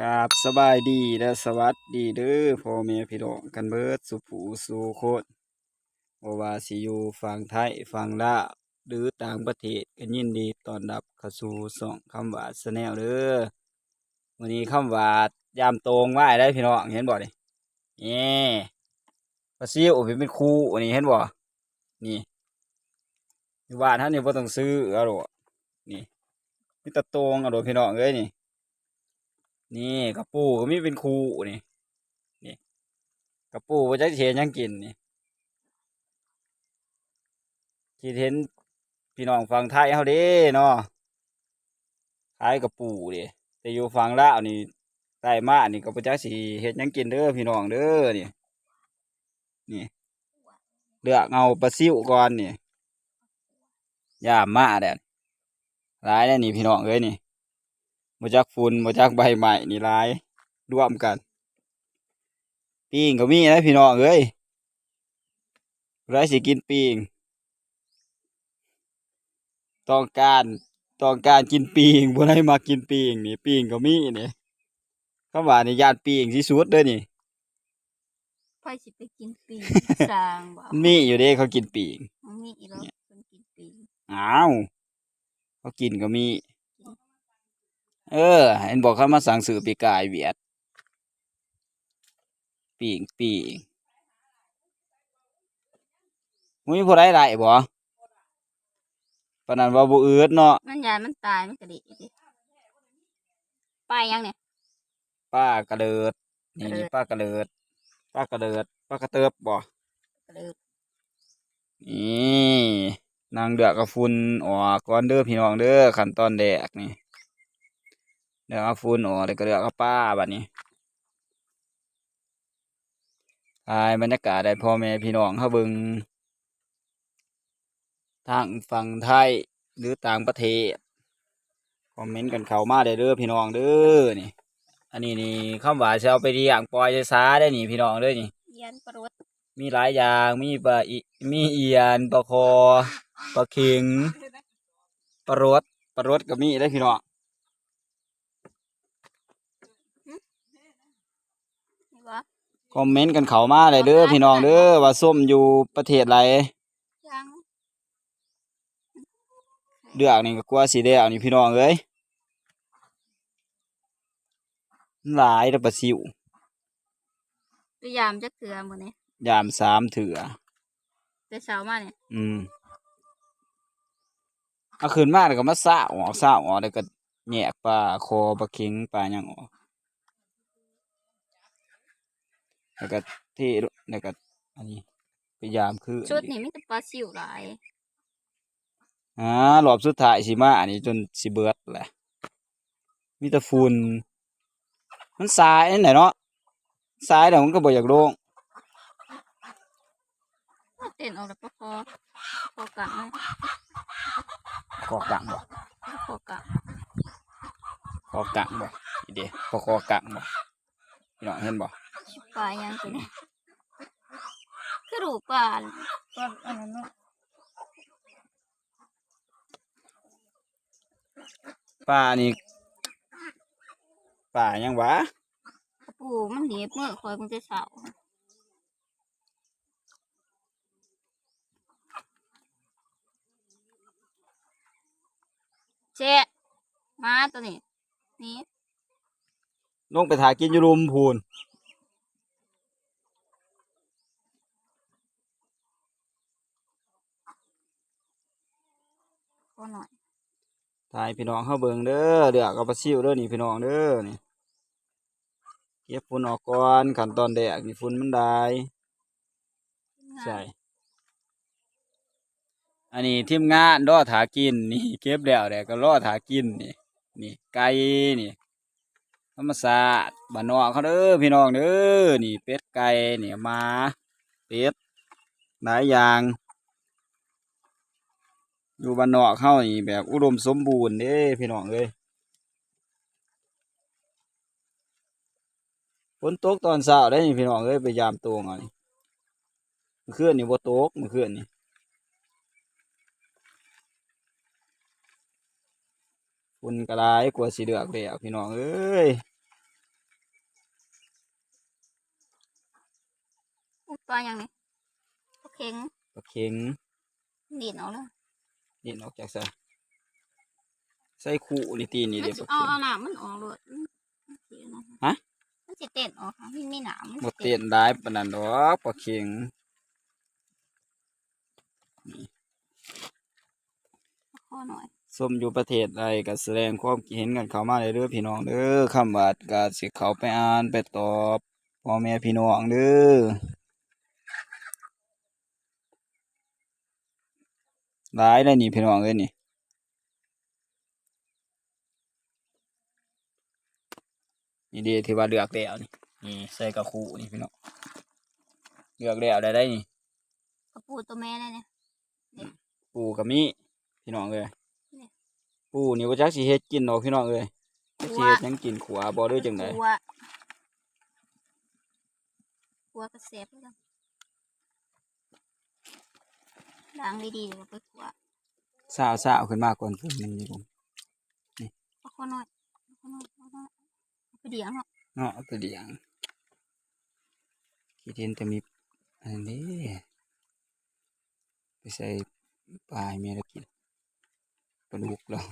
กราบสบายดีและสวัสดีเด้อพ่อแม่พี่น้องกันเบิดสุผูสู่โคตรบ่ว่าสิยู่ฝั่งไทยฝั่งลาหรือต่างประเทศก็ยินดีต้อนรับเข้าสู่ช่องคำว่าสแนลเด้อวันนี้คำว่ายามตรงว่าได้พี่น้องเห็นบ่นี่นี่ปลาซิวเป็นเป็นคู่อันนี้เห็นบ่นี่อยู่านท่านนี่บ่ต้องซื้อเอาหรอนี่มีแตะตรงเอาหรอพี่น้องเอ้ยนี่ นี่กระปูก็มีเป็นคูนี่นี่กระปูว่าจะเห็นยังกินนี่คิดเห็นพี่น้องฝั่งไทยเฮาเด้เนาะขายกระปูเด้แต่อยู่ฝั่งลาวนี่ใต้มานี่ก็บ่จักสิเฮ็ดยังกินเด้อพี่น้องเด้อนี่นี่เลือกเอาปลาซิวก่อนนี่ย่ามมาแดดหลายแล้วนี่พี่น้องเอ้ยนี่ มาจากฝุ่นมาจากใบใหม่นี่หลายร่วมกันปิงก็มีนะพี่น้องเอ้ยไรสิกินปิงต้องการต้องการกินปิงบ่ได้มากินปิงนี่ปิงก็มีนี่คำว่านี่ญาติปิงที่สุดเด้อนี่ไฟสิไปกินปีสร้างบ่มันมีอยู่เด้เขากินปิงมันมีอีหรอกคนกินปีอ้าวเขากินก็มี เออ เห็นบอกเขามาสั่งสื่อปีกายเวียดปิงปิงมึงมีผู้ใดไล่บ่ปานนั้นว่าบ่อืดเนาะมันยานมันตายมันกระดิดิไปยังเนี่ยป้ากระเดิดนี่กระเดินี่ดป้ากระเดิดป้ากระเดิดป้ากระเติบบ่กระเดิดนี่นางเดือกกับฝุ่นออกก่อนเด้อพี่น้องเด้อขั้นตอนแรกนี่ เดือกเอาฝุ่นออกแล้วก็เดือกเอาป้าบัดนี้ถ่ายบรรยากาศได้พ่อแม่พี่น้องเฮาเบิ่งทางฝั่งไทยหรือต่างประเทศคอมเมนต์กันเข้ามาได้เด้อพี่น้องเด้อนี่ อันนี้นี่คำว่าสิเอาไปเลี้ยงปล่อยซาได้นี่พี่น้องเด้อนี่เยันประวัติมีหลายอย่างมีปลาอิมีเอียนปลาคอปลาเข็งปลารดปลารดก็มีได้อพี่น้อง นี่วะ คอมเมนต์กันเข้ามาเลยเด้อพี่น้องเด้อว่าส้มอยู่ประเทศไรยังเดือกนี่ก็กลัวสีแดงนี่พี่น้องเอ้ยหลายแล้วปลาซิวตัวยามจะเกลือหมดเนี่ยยามสามเถื่อแต่เช้ามาเนี่ยอืมเอาขึ้นมาแล้วก็มาซะออกซะออกแล้วก็แยกปลาคอปลาเข็งปลาหยังออก แล้วก็เที่แล้วก็อันนี้พยายามคือชุดนี่มีแต่ปลาซิวหลายอ่ารอบสุดท้ายสิมาอันนี้จนสิเบิดแหละมีแต่ฝุ่นมันสายอันไหนเนาะสายแล้วมันก็บ่อยากโล่งเต้นออกแล้วปลาคอคอกะเลยคอกังบ่คอกะคอกังบ่อีเด้คอคอกังบ่พี่น้องเห็นบ่ชิ ปลายังตัวนี้คือรูปปลาปลาอันนั้นเนาะป้านี่ป้ายังวะกระปูมันหนีบเมื่อคอยมันจะเสาเจ๊มาตัวนี้นี่ลงไปถ่ายกินอยู่รุมพูน ก็หน่อยถ่ายพี่น้องเฮาเบิ่งเด้อเดือกเอาปลาซิวเด้อนี่พี่น้องเด้อนี่เก็บฝุ่นออกก่อนขั้นตอนแรกนี่ฝุ่นมันได้ใช่อันนี้ทีมงานรอถากินนี่เก็บแล้วแต่ก็รอถากินนี่นี่ไก่นี่ธรรมศาสตร์บ้านนอกเขาเด้อพี่น้องเด้อนี่เป็ดไก่นี่หมาเป็ดหลายอย่าง อยู่บ้านนอกเข้านี่แบบอุดมสมบูรณ์เด้พี่น้องเลยฝนตกตอนเช้าได้นี่พี่น้องเลยไปยามตัวหน่อยมือเคลื่อนนี่บ่ตกมือเคลื่อนนี่ฝุ่นกระไรกลัวสีเดือกเลยอะพี่น้องเอ้ยตัวอย่างนี้ตัวเข็งตัวเข็งดีดเอาเลย นี่ออกจากใส่ใส่คู่นี่ตีนี่มัเด้นปสิลาเอาเข็งเอาหนามมันออกเลยมันสิอันนั้นฮะมันสิเต้นออกค่ะมันมีหนามมันบ่สิเต้นได้ปานนั้นดอกปลาเข็งข้อหน่อยส้มอยู่ประเทศใดก็แสดงความคิดเห็นกันเข้ามาเลยเด้อพี่น้องเด้อคำว่าก็สิเข้าไปอ่านไปตอบพ่อแม่พี่น้องเด้อ หลายได้นี่พี่น้องเอ้ยนี่นี่เดีที่ว่าเลือกแล้วนี่นี่ใส่กระคูนี่พี่น้องเลือกแล้วได้ได้นี่กระปูตัวแม่นั่นเนี่ยปูกับมีพี่น้องเลยนี่ปูนี่ว่าจักสิเฮ็ดกินดอกพี่น้องเลยจักสิเฮ็ดหยังกินขวาบ่ด้วยจังไดกลัวกลัวกระเสบแล้วกัน ล้างดีๆเดี๋ยวไปกลัวสาวสาวขึ้นมาก่อนฝุ่นมันนี่ผมเอาข้อหน่อยเอาข้อหน่อยเอาข้อหน่อยเอาไปเดี๋ยวเนาะเนาะเอาไปเลี้ยงคิดเห็นแต่มีอันนี้ไปใส่ปลาให้แม่แล้วกินปลาดุกแล้ว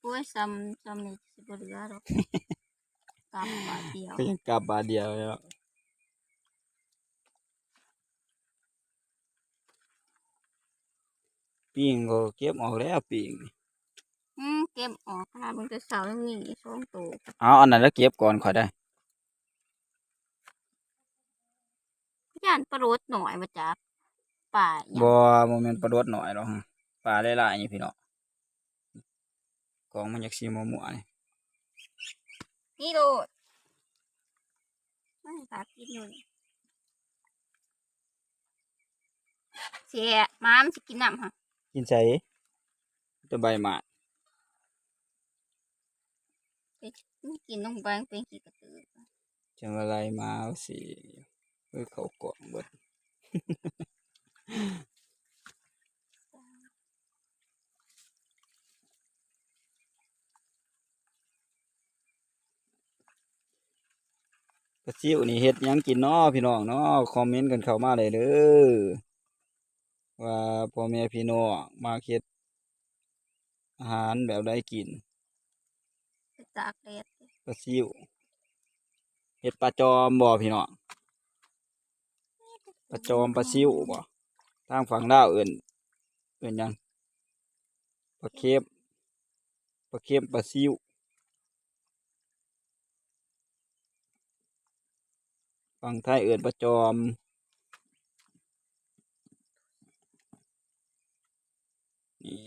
โอ้ยซ้ำซ้ำนี่สิบเหลือหรอกกลับบาทเดียวก็ยังกลับบาทเดียวแล้ว ปิงก็เก็บออกแล้วปิงอืมเก็บออกค่ะมันจะเสาแล้วมีสองตัวเอาอันนั้นแล้วเก็บก่อนข่อยได้ย่านปลาโรดหน่อยมาจากป่าอย่างบ่บ่แม่นปลาโดดหน่อยหรอกฮะปลาหลายๆนี่พี่น้องกองมันอยากสิมัวๆนี่นี่โดดไม่ตากินอยู่นี่เสียม้ามนสิกินน้ำค่ะ กินใส่ตัวใบหมากไปไม่กินลงไปมันเป็นขี้กระตือจังอะไรมาเอาสิเอ้ยเขากล่องเบิดกระซิวนี่เฮ็ดหยังกินเนาะพี่น้องเนาะคอมเมนต์กันเข้ามาเลยเด้อ ว่าพ่อแม่พี่น้องมาเฮ็ดอาหารแบบใดกินไปตากแดดปลาซิวเฮ็ดปลาจอมบ่พี่น้องปลาจอมปลาซิวบ่ทางฝั่งลาวเอิ้นเอิ้นหยังปลาเค็มปลาเค็มปลาซิวฝั่งไทยเอิ้นปลาจอม นี่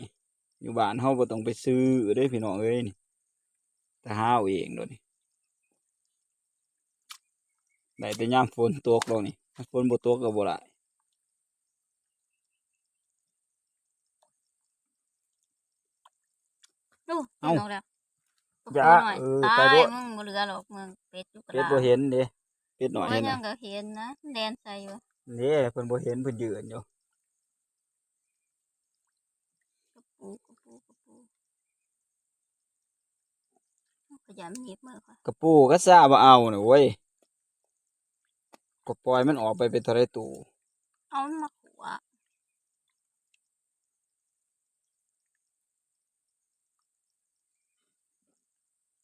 อยู่บ้านเฮาบ่ต้องไปซื้อเด้พี่น้องเอ้ยนี่แต่หาเอาเองโดดนี่ได้แต่ยามฝนตกลงนี่ถ้าฝนบ่ตกก็บ่ได้ดูกินออกแล้วอย่าหน่อยเออตาไปยด้วยมึงบ่เหลือหรอกมึงเป็ดอยู่กระเป็ดดาบ่เห็นเด้เป็ดน้อยโอ้ยเห็นยัน่ะงก็เห็นนะแดนใส่อยู่เด้เพิ่นบ่เห็นเพิ่นยืนอยู่ กระปู กระปูกระปูขยันหยิบมือค่ะกระปูก็ซ่าบ่เอาน่ะเว้ยก็ปล่อยมันออกไปเป็นเทะเลตูเอามันมาขัว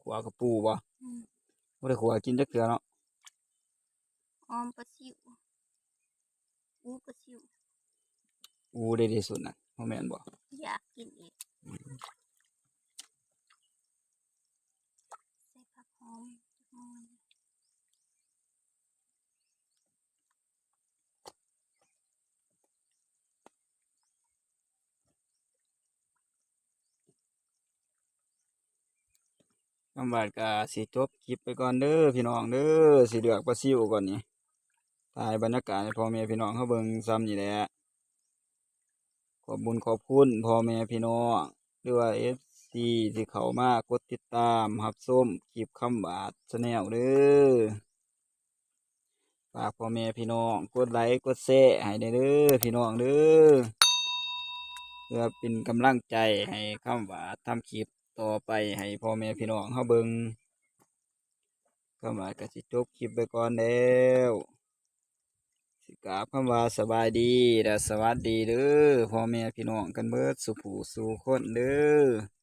ขัวกระปูบ่อืมบ่ได้ขัวกินจักเทื่อเนาะออมปลาซิวอู้ปลาซิวอูได้ที่สุดน่ะบ่แม่นบ่อยากกินอีก ใส่ผักหอมหอมคำว่าก็สิจบคลิปไปก่อนเด้อพี่น้องเด้อสิเลือกปลาซิวก่อนนี่ถ่ายบรรยากาศให้พ่อแม่พี่น้องเฮาเบิ่งซ้ำนี่แหละ อบบุญขอบคุณพ่อแม่พี่น้องหรือว่าเอฟซีที่เขามากดติดตามรับส้มคลิปคำบาดชแนลเด้อฝากพ่อแม่พี่น้องกดไลค์กดแชร์ให้ได้เด้อพี่น้องเด้อเพื่อเป็นกำลังใจให้คำบาดทำคลิปต่อไปให้พ่อแม่พี่น้องเขาเบิงคำบาดก็สิจบคลิปไปก่อนแล้ว สิกราบคำว่าสบายดีและสวัสดีเด้อพ่อแม่พี่น้องกันเบิดสุผูสู่คนเด้อ